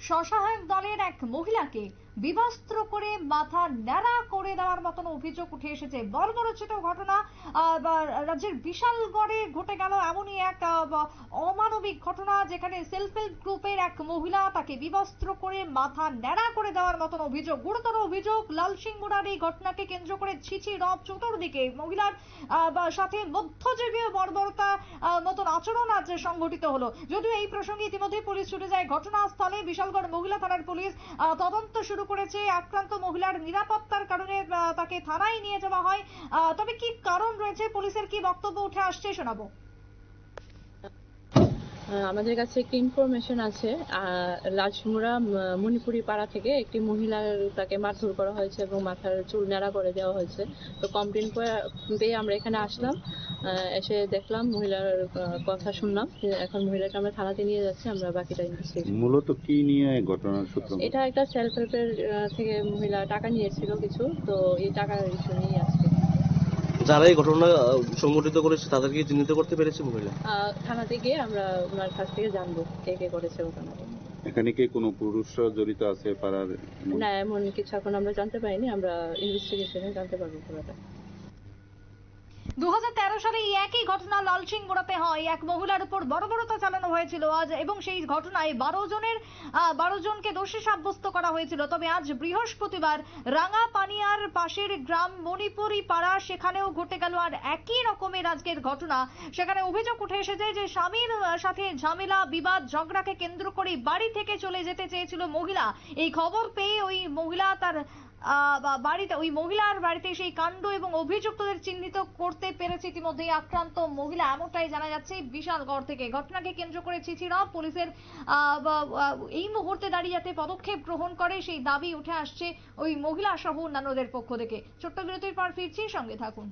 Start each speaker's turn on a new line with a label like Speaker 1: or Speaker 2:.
Speaker 1: স্বসহায়ক দলের এক মহিলাকে বিবস্ত্র করে মাথা ন্যাড়া করে দেওয়ার মতন অভিযোগ উঠে এসেছে। বর্বরচিত ঘটনা রাজ্যের বিশালগড়ে ঘটে গেল এমনই এক অমানবিক ঘটনা যেখানে সেলফ হেল্প গ্রুপের এক মহিলা তাকে বিবস্ত্র করে মাথা ন্যাড়া করে দেওয়ার মতন অভিযোগ, গুরুতর অভিযোগ। লালসিংগুড়ার এই ঘটনাকে কেন্দ্র করে ছিছি রব চতুর্দিকে। মহিলার সাথে মধ্যযুগীয় বর্বরতা মতন আচরণ আজ সংঘটিত হলো। যদিও এই প্রসঙ্গে ইতিমধ্যে পুলিশ ছুটে যায়। ঘটনাস্থলে বিশালগড় মহিলা থানার পুলিশ তদন্ত শুরু করেছে। আক্রান্ত মহিলার নিরাপত্তার কারণে তাকে থানায় নিয়ে যাওয়া হয়। তবে কি কারণ রয়েছে? পুলিশের কি বক্তব্য উঠে আসছে শোনাবো।
Speaker 2: আমাদের কাছে একটি ইনফরমেশন আছে। লাজমুড়া মণিপুরি পাড়া থেকে একটি মহিলার তাকে মারধর করা হয়েছে এবং মাথার চুল নেড়া করে দেওয়া হয়েছে। তো কমপ্লেন পেয়ে আমরা এখানে আসলাম। এসে দেখলাম মহিলার আহ, কথা শুনলাম এখন মহিলাকে আমরা থানাতে নিয়ে যাচ্ছি আমরা বাকিটা ইনভেস্টিগেশন
Speaker 3: মূলত কি নিয়ে ঘটনার সূত্র?
Speaker 2: এটা একটা সেলফ হেল্পের থেকে মহিলা টাকা নিয়েছিল কিছু তো এই টাকার ইস্যু নিয়ে আজকে
Speaker 4: যারা এই ঘটনা সংঘটিত করেছে তাদেরকে চিহ্নিত করতে পেরেছে মহিলা?
Speaker 2: আহ, থানাতে গিয়ে আমরা ওনার কাছ থেকে জানব কে কে করেছে ঘটনাটা।
Speaker 3: এখানে কি কোনো পুরুষরা জড়িত আছে পাড়ার?
Speaker 2: না এমন কিছু এখন আমরা জানতে পারিনি আমরা ইনভেস্টিগেশনে জানতে পারব পুরোটা।
Speaker 1: দু হাজার তেরো সালে এই একই ঘটনা লালসিং গোড়াতে হয়। এক মহিলার উপর বর্বরতা চালানো হয়েছিল আজ এবং সেই ঘটনায় বারো জনের বারো জনকে দোষী সাব্যস্ত করা হয়েছিল। তবে আজ বৃহস্পতিবার রাঙা পানিয়ার পাশের গ্রাম মণিপুরি পাড়া সেখানেও ঘটে গেল আর একই রকমের আজকের ঘটনা। সেখানে অভিযোগ উঠে এসেছে যে স্বামীর সাথে ঝামেলা, বিবাদ, ঝগড়াকে কেন্দ্র করে বাড়ি থেকে চলে যেতে চেয়েছিল মহিলা। এই খবর পেয়ে ওই মহিলা তার বাড়িতে ওই মহিলার বাড়িতে সেই কাণ্ড এবং অভিযুক্তদের চিহ্নিত করতে পেরেছে ইতিমধ্যেই আক্রান্ত মহিলা। এমনটাই জানা যাচ্ছে বিশালগড় থেকে। ঘটনাকে কেন্দ্র করে চিঠিরা পুলিশের এই মুহূর্তে দাঁড়িয়ে যাতে পদক্ষেপ গ্রহণ করে সেই দাবি উঠে আসছে ওই মহিলা সহ অন্যান্যদের পক্ষ থেকে। ছোট্ট বিরতির পর ফিরছি, সঙ্গে থাকুন।